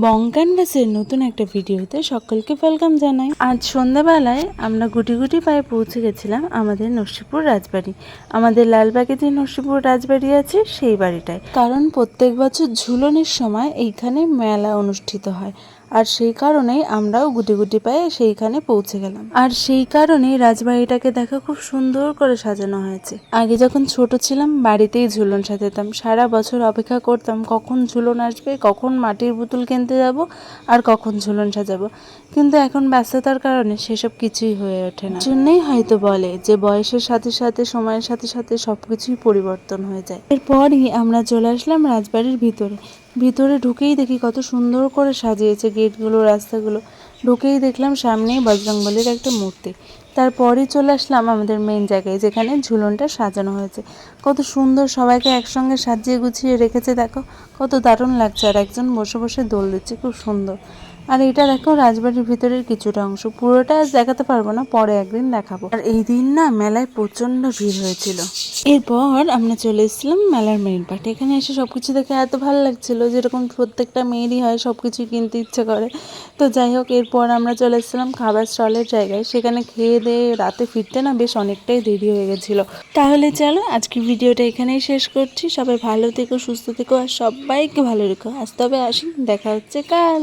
বং ক্যানভাসের নতুন একটা ভিডিওতে সকলকে ওয়েলকাম জানাই। আজ সন্ধ্যাবেলায় আমরা গুটি গুটি পায়ে পৌঁছে গেছিলাম আমাদের নরসিপুর রাজবাড়ি। আমাদের লালবাগে যে নরসিপুর রাজবাড়ি আছে, সেই বাড়িটায়। কারণ প্রত্যেক বছর ঝুলনের সময় এইখানে মেলা অনুষ্ঠিত হয়। আর সেই কারণেই আমরাও গুটি গুটি পায়ে সেইখানে পৌঁছে গেলাম। আর সেই কারণেই রাজবাড়িটাকে দেখা খুব সুন্দর করে সাজানো হয়েছে। আগে যখন ছোট ছিলাম, বাড়িতেই ঝুলন সাজাতাম। সারা বছর অপেক্ষা করতাম, কখন ঝুলন আসবে, কখন মাটির পুতুল কিনতে যাব আর কখন ঝুলন সাজাবো। কিন্তু এখন ব্যস্ততার কারণে সেসব কিছুই হয়ে ওঠে না। জন্যই হয়তো বলে যে বয়সের সাথে সাথে, সময়ের সাথে সাথে সবকিছুই পরিবর্তন হয়ে যায়। এরপরই আমরা চলে আসলাম রাজবাড়ির ভিতরে। ভিতরে ঢুকেই দেখি কত সুন্দর করে সাজিয়েছে গেটগুলো, রাস্তাগুলো। ঢুকেই দেখলাম সামনেই বজরংবলির একটা মূর্তি। তারপরই চলে আসলাম আমাদের মেন জায়গায়, যেখানে ঝুলনটা সাজানো হয়েছে। কত সুন্দর সবাইকে একসঙ্গে সাজিয়ে গুছিয়ে রেখেছে, দেখো। কত দারুণ লাগছে, আর একজন বসে বসে দোল দিচ্ছে, খুব সুন্দর। আর এটা দেখো, রাজবাড়ির ভিতরের কিছুটা অংশ। পুরোটা আজ দেখাতে পারব না, পরে একদিন দেখাবো। আর এই দিন না, মেলায় প্রচণ্ড ভিড় হয়েছিল। এরপর আমরা চলে এসেছিলাম মেলার মেইন পার্ট এখানে এসে সবকিছু দেখে এত ভালো লাগছিল, যেরকম প্রত্যেকটা মেয়েরই হয় সবকিছু কিনতে ইচ্ছে করে। তো যাই হোক, এরপর আমরা চলে এসেছিলাম খাবার স্টলের জায়গায়। সেখানে খেয়ে দিয়ে রাতে ফিরতে না বেশ অনেকটাই দেরি হয়ে গেছিল। তাহলে চলো, আজকে ভিডিওটা এখানেই শেষ করছি। সবাই ভালো থেকো, সুস্থ থেকো, আর সবাইকে ভালো রেখো। আজ তবে আসি, দেখা হচ্ছে কাল।